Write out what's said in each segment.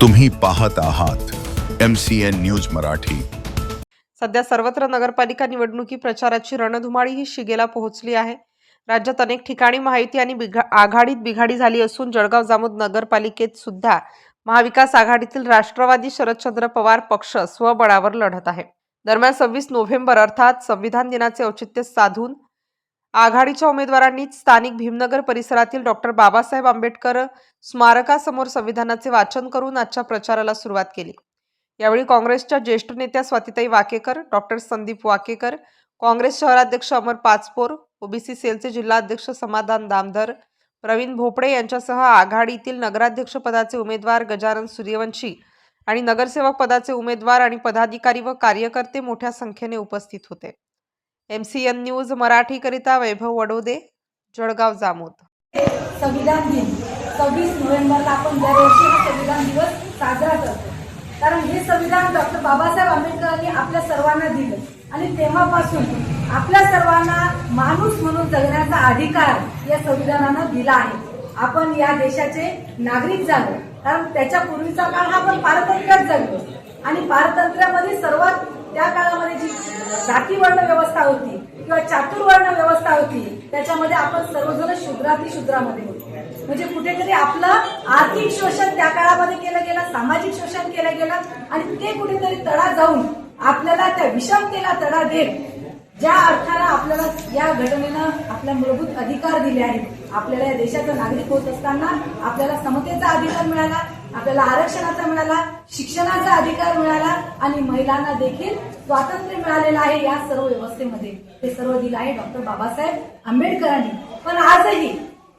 तुम्ही पाहत आहात M C N news Marathi. सध्या सर्वत्र नगरपालिका निवडणुकी प्रचाराची रणधुमाळी ही शिगेला पोहोचली आहे. राज्यात अनेक ठिकाणी महायुती आणि बिघा आघाडीत बिघाडी झाली असून जळगाव जामोद नगरपालिकेत सुद्धा महाविकास आघाडीतील राष्ट्रवादी शरदचंद्र पवार पक्ष स्वबळावर लढत आहे. दरम्यान सव्वीस नोव्हेंबर अर्थात संविधान दिनाचे औचित्य साधून आघाडीच्या उमेदवारांनी स्थानिक भीमनगर परिसरातील डॉक्टर बाबासाहेब आंबेडकर स्मारकासमोर संविधानाचे वाचन करून आजच्या प्रचाराला सुरुवात केली. यावेळी काँग्रेसच्या ज्येष्ठ नेत्या स्वातिताई वाकेकर डॉक्टर संदीप वाकेकर काँग्रेस शहराध्यक्ष अमर पाचपोर ओबीसी सेलचे जिल्हाध्यक्ष समाधान दामधर प्रवीण भोपळे यांच्यासह आघाडीतील नगराध्यक्ष पदाचे उमेदवार गजानन सूर्यवंशी आणि नगरसेवक पदाचे उमेदवार आणि पदाधिकारी व कार्यकर्ते मोठ्या संख्येने उपस्थित होते. एम सी एन न्यूज मराठीकरिता वैभव वडोदे जळगाव जामोद. संविधान दिन. सव्वीस नोव्हेंबरला आपण दरवर्षी हा संविधान दिवस साजरा करतो कारण हे संविधान डॉक्टर बाबासाहेब आंबेडकरांनी आपल्या सर्वांना दिलं. आणि तेव्हापासून आपल्या सर्वांना माणूस म्हणून जगण्याचा अधिकार या संविधानानं दिला आहे. आपण या देशाचे नागरिक झालो कारण त्याच्या पूर्वीचा काळ हा आपण पारतंत्र्यात जगलो आणि पारतंत्र्यामध्ये सर्वात त्या काळामध्ये जी जातीवर्ण व्यवस्था होती किंवा चातुर्वर्ण व्यवस्था होती त्याच्यामध्ये आपण सर्वजण शूद्राती शूद्रामध्ये होतो. म्हणजे कुठेतरी आपलं आर्थिक शोषण त्या काळामध्ये केलं गेलं सामाजिक शोषण केलं गेलं आणि ते कुठेतरी तडा जाऊन आपल्याला त्या विषमतेला तडा देत ज्या अर्थानं आपल्याला या घटनेनं आपल्या मूलभूत अधिकार दिले आहेत आपल्याला या देशाचा नागरिक होत असताना आपल्याला समतेचा अधिकार मिळाला आपल्याला आरक्षणाचा मिळाला शिक्षणाचा अधिकार मिळाला आणि महिलांना देखील स्वातंत्र्य मिळालेलं आहे या सर्व व्यवस्थेमध्ये. ते सर्व दिलं आहे डॉक्टर बाबासाहेब आंबेडकरांनी. पण आजही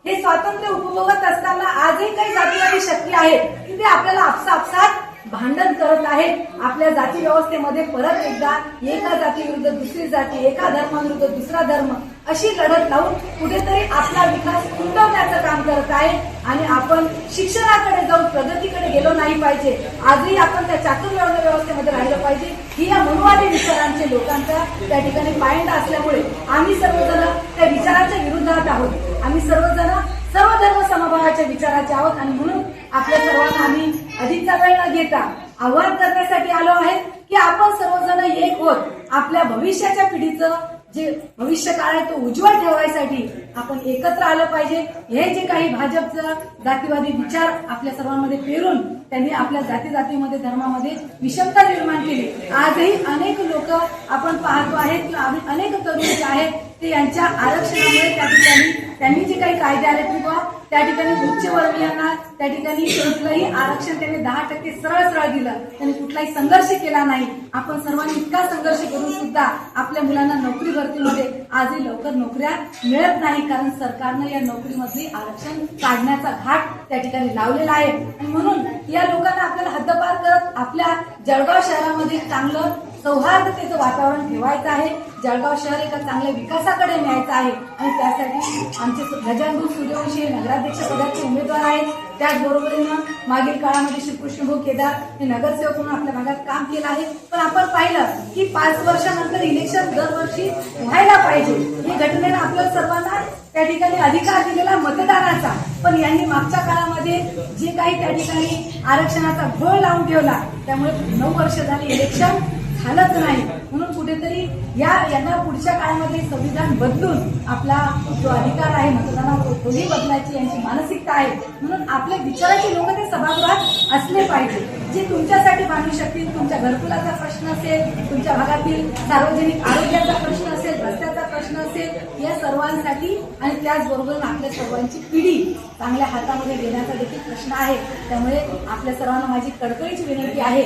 हे स्वातंत्र्य उपभोगत असताना आजही काही जातीवादी शक्ती आहेत की ते आपल्याला आपसापसात भांडण करत आहेत. आपल्या जाती व्यवस्थेमध्ये परत एकदा एका जातीविरुद्ध दुसरी जाती एका धर्माविरुद्ध दुसरा धर्म अशी लढत लावून कुठेतरी आपला विकास खुंटवण्याचं काम करत आहे. आणि आपण शिक्षणाकडे जाऊन प्रगतीकडे गेलो नाही पाहिजे. आजही आपण त्या चातुर्वर्ण व्यवस्थेमध्ये राहिलं पाहिजे. ही या मनुवादी विचारांचे लोकांचा त्या ठिकाणी पायंडा असल्यामुळे आम्ही सर्वजण त्या विचारांच्या विरुद्धात आहोत. आम्ही सर्वजण सर्व धर्म समभावाच्या विचाराचे आहोत आणि म्हणून आपल्या सर्वांना आम्ही अधिकचा वेळ न घेता आव्हान करण्यासाठी आलो आहे की आपण सर्वजण एक होत आपल्या भविष्याच्या पिढीचं जे भविष्य काळ आहे तो उज्ज्वल ठेवायसाठी आपण एकत्र आलं पाहिजे. हे जे काही भाजपचं जातीवादी विचार आपल्या सर्वांमध्ये पेरून त्यांनी आपल्या जाती जातीमध्ये धर्मामध्ये विषमता निर्माण केली. आजही अनेक लोक आपण पाहतो आहेत किंवा अनेक तरुण जे आहेत ते यांच्या आरक्षणामुळे त्या ठिकाणी त्यांनी जे काही कायदे आले किंवा त्या ठिकाणी उच्चवर्गीयांना त्या ठिकाणी कुठलंही आरक्षण त्यांनी दहा टक्के सरळ सरळ दिलं. त्यांनी कुठलाही संघर्ष केला नाही. आपण सर्वांनी इतका संघर्ष करून सुद्धा आपल्या मुलांना नोकरी भरतीमध्ये आजही लवकर नोकऱ्या मिळत नाही कारण सरकारनं या नोकरीमधली आरक्षण काढण्याचा घाट त्या ठिकाणी लावलेला आहे. आणि म्हणून या लोकांना आपल्याला हद्दपार करत आपल्या जळगाव शहरामध्ये चांगलं सौहार्दतेचं वातावरण ठेवायचं आहे. जळगाव शहर एका चांगल्या विकासाकडे न्यायचं आहे. आणि त्यासाठी आमचे गजानन सूर्यवंशी हे नगराध्यक्ष पदाचे उमेदवार आहेत. त्याचबरोबरीनं मागील काळामध्ये श्री कृष्णभाऊ केदार हे नगरसेवक म्हणून आपल्या भागात काम केलं आहे. पण आपण पाहिलं की पाच वर्षानंतर इलेक्शन दरवर्षी व्हायला पाहिजे. ही घटनेनं आपल्या सर्वांना त्या ठिकाणी अधिकार दिलेला मतदानाचा पण यांनी मागच्या काळामध्ये जे काही त्या ठिकाणी आरक्षणाचा घोळ लावून ठेवला त्यामुळे नऊ वर्ष झाली इलेक्शन झालंच नाही. म्हणून कुठेतरी या यांना पुढच्या काळामध्ये संविधान बदलून आपला जो अधिकार आहे मतदानावर कोणी बदलायची यांची मानसिकता आहे म्हणून आपल्या विचाराचे लोक ते सभागृहात असले पाहिजे. जे तुमच्यासाठी मांडू शकतील तुमच्या घरकुलाचा प्रश्न असेल तुमच्या भागातील सार्वजनिक आरोग्याचा प्रश्न असेल रस्त्याचा प्रश्न असेल या सर्वांसाठी आणि त्याचबरोबर आपल्या सर्वांची पिढी चांगल्या हातामध्ये घेण्याचा देखील प्रश्न आहे. त्यामुळे आपल्या सर्वांना माझी कडकडीची विनंती आहे.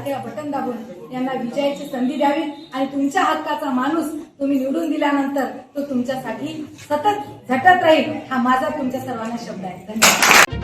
समोरील बटन दाबून यांना विजयाची संधी द्यावी आणि तुमच्या हक्काचा माणूस तुम्ही निवडून दिल्यानंतर तो तुमच्यासाठी सतत झटत राहील हा माझा तुमच्या सर्वांना शब्द आहे. धन्यवाद.